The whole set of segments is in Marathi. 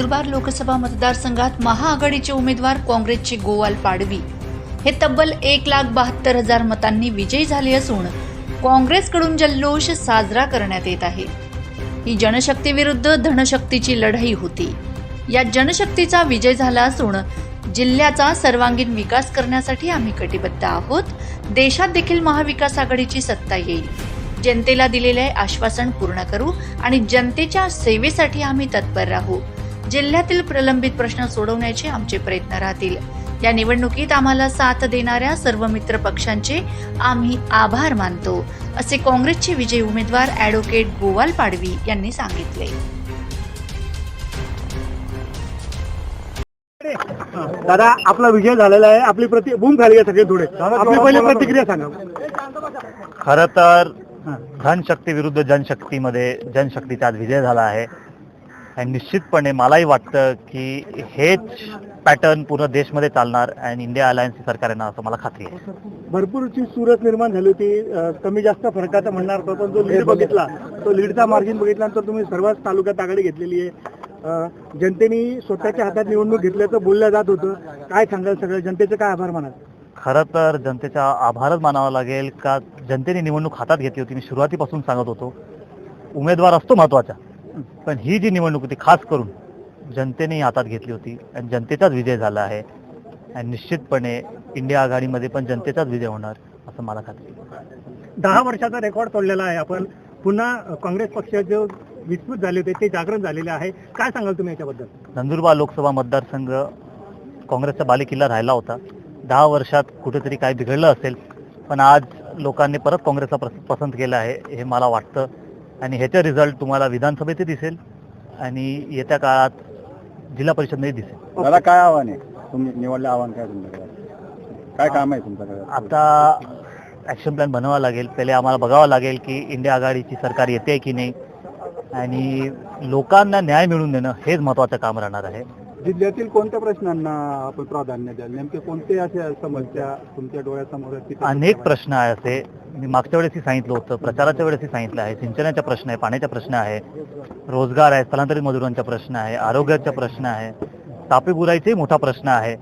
नंदुरबार लोकसभा मतदारसंघात महाआघाडीचे उमेदवार काँग्रेसचे गोवाल पाडवी. हे तब्बल एक लाख बहात्तर हजार मतांनी विजयी झाले असून काँग्रेसकडून जल्लोष साजरा करण्यात येत आहे. ही जनशक्ती विरुद्ध धनशक्तीची लढाई होती. या जनशक्तीचा विजय झाला असून जिल्ह्याचा सर्वांगीण विकास करण्यासाठी आम्ही कटिबद्ध आहोत. देशात देखील महाविकास आघाडीची सत्ता येईल. जनतेला दिलेले आश्वासन पूर्ण करू आणि जनतेच्या सेवेसाठी आम्ही तत्पर राहू. जिल्ह्यातील प्रलंबित प्रश्न सोडवण्याचे आमचे प्रयत्न राहतील. या निवडणुकीत आम्हाला साथ देणाऱ्या सर्व मित्र पक्षांचे आम्ही आभार मानतो असे काँग्रेसचे विजयी उमेदवार ॲडव्होकेट गोवाल पाडवी यांनी सांगितले. दादा आपला विजय झालेला आहे. आपली प्रति बूम झाली आहे सगळे थोडे आपली पहिली प्रतिक्रिया सांगा. खर तर धनशक्ती विरुद्ध जनशक्तीमध्ये जनशक्तीचा आज विजय झाला आहे. निश्चितपणे मलाही वाटतं की हेच पॅटर्न पूर्ण देशमध्ये चालणार आणि इंडिया अलायन्स सरकार येणार असं मला खात्री आहे. भरपूरची सुरत निर्माण झाली होती. कमी जास्त फरकाचा म्हणणार होतो पण जो लीड बघितला तो लीडचा मार्जिन बघितल्यानंतर तुम्ही सर्वच तालुक्यात आघाडी घेतलेली आहे. जनतेने स्वतःच्या हातात निवडणूक घेतल्याचं बोललं जात होतं. काय सांगाल सगळं? जनतेचे काय आभार मानाल? खरं तर जनतेचा आभारच मानावा लागेल का? जनतेने निवडणूक हातात घेतली होती. मी सुरुवातीपासून सांगत होतो. उमेदवार असतो महत्त्वाचा. पण ही जी निवडणूक होती खास करून जनतेने हातात घेतली होती आणि जनतेचाच विजय झाला आहे. आणि निश्चितपणे इंडिया आघाडीमध्ये पण जनतेचाच विजय होणार असं मला खात्री. दहा वर्षाचा रेकॉर्ड तोडलेला आहे आपण. पुन्हा काँग्रेस पक्षाचे विस्तृत झाले होते ते जागरण झालेले आहे. काय सांगाल तुम्ही याच्याबद्दल? नंदुरबार लोकसभा मतदारसंघ काँग्रेसचा बालेकिल्ला राहिला होता. दहा वर्षात कुठेतरी काय बिघडलं असेल पण आज लोकांनी परत काँग्रेसला पसंत केलं आहे हे मला वाटतं. आणि ह्याचा रिझल्ट तुम्हाला विधानसभेतही दिसेल आणि येत्या काळात जिल्हा परिषदमध्ये दिसेल. दादा काय आव्हान आहे? तुम्ही निवडलं आव्हान काय तुमच्याकडे? काय काम आहे तुमच्याकडे? आता ॲक्शन प्लॅन बनवावा लागेल. पहिले आम्हाला बघावं लागेल की इंडिया आघाडीची सरकार येते की नाही. आणि लोकांना न्याय मिळवून देणं हेच महत्त्वाचं काम राहणार आहे. जिल्ह्यातील कोणत्या प्रश्नांना आपण प्राधान्य द्याल? नेमके कोणते अशा समस्या तुमच्या डोळ्यासमोर अनेक प्रश्न आहे असे. मी मागच्या वेळेसही सांगितलं होतं प्रचाराच्या वेळेसही सांगितलं आहे सिंचनाचा प्रश्न आहे पाण्याचा प्रश्न आहे रोजगार आहे स्थलांतरित मजुरांचा प्रश्न आहे आरोग्याचा प्रश्न आहे तापी बुराईचाही मोठा प्रश्न आहे.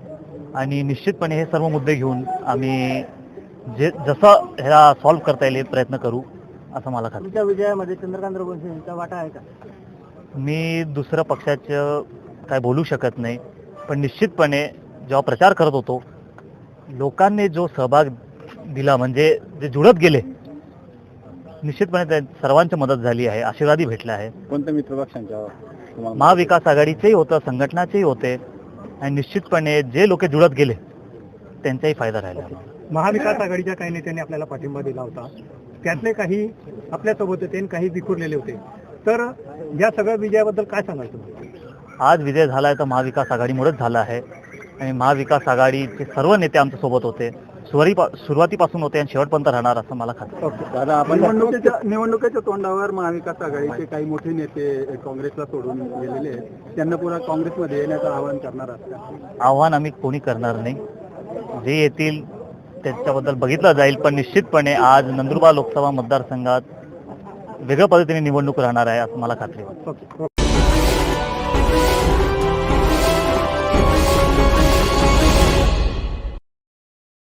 आणि निश्चितपणे हे सर्व मुद्दे घेऊन आम्ही जे जसं ह्याला सॉल्व्ह करता येईल प्रयत्न करू. असं मला खात्री. तुमच्या विजयामध्ये चंद्रकांत रघुवंशी यांचा वाटा आहे का? मी दुसऱ्या पक्षाचं काय बोलू शकत नाही पण निश्चितपणे जेव्हा प्रचार करत होतो लोकांनी जो सहभाग दिला म्हणजे जे जुळत गेले निश्चितपणे त्या सर्वांची मदत झाली आहे आशीर्वादही भेटला आहे. कोणत्या मित्रपक्षांच्या तुम्हाला महाविकास आघाडीचेही होतं संघटनाचेही होते आणि निश्चितपणे जे लोक जुळत गेले त्यांचाही फायदा राहिला. महाविकास आघाडीच्या काही नेत्यांनी आपल्याला पाठिंबा दिला होता. त्यातले काही आपल्यासोबत होते आणि काही विखुरलेले होते. तर या सगळ्या विजयाबद्दल काय सांगाल तुम्ही? आज विजय झाला आहे तर महाविकास आघाडीमुळेच झाला आहे. आणि महाविकास आघाडीचे सर्व नेते आमच्यासोबत होते. सुरुवाती सुरुवातीपासून होते आणि शेवटपर्यंत राहणार असं मला खात्री आहे. दादा आपण निवडणुकीच्या निवडणुकीच्या तोंडावर महाविकास आघाडीचे काही मोठे नेते काँग्रेसला सोडून गेलेले आहेत. त्यांना पुन्हा काँग्रेसमध्ये येण्याचं आवाहन करणार आहात का? आव्हान आम्ही कोणी करणार नाही. जे येतील त्याच्याबद्दल बघितलं जाईल पण निश्चितपणे आज नंदुरबार लोकसभा मतदारसंघात वेगळ्या पद्धतीने निवडणूक राहणार आहे असं मला खात्री आहे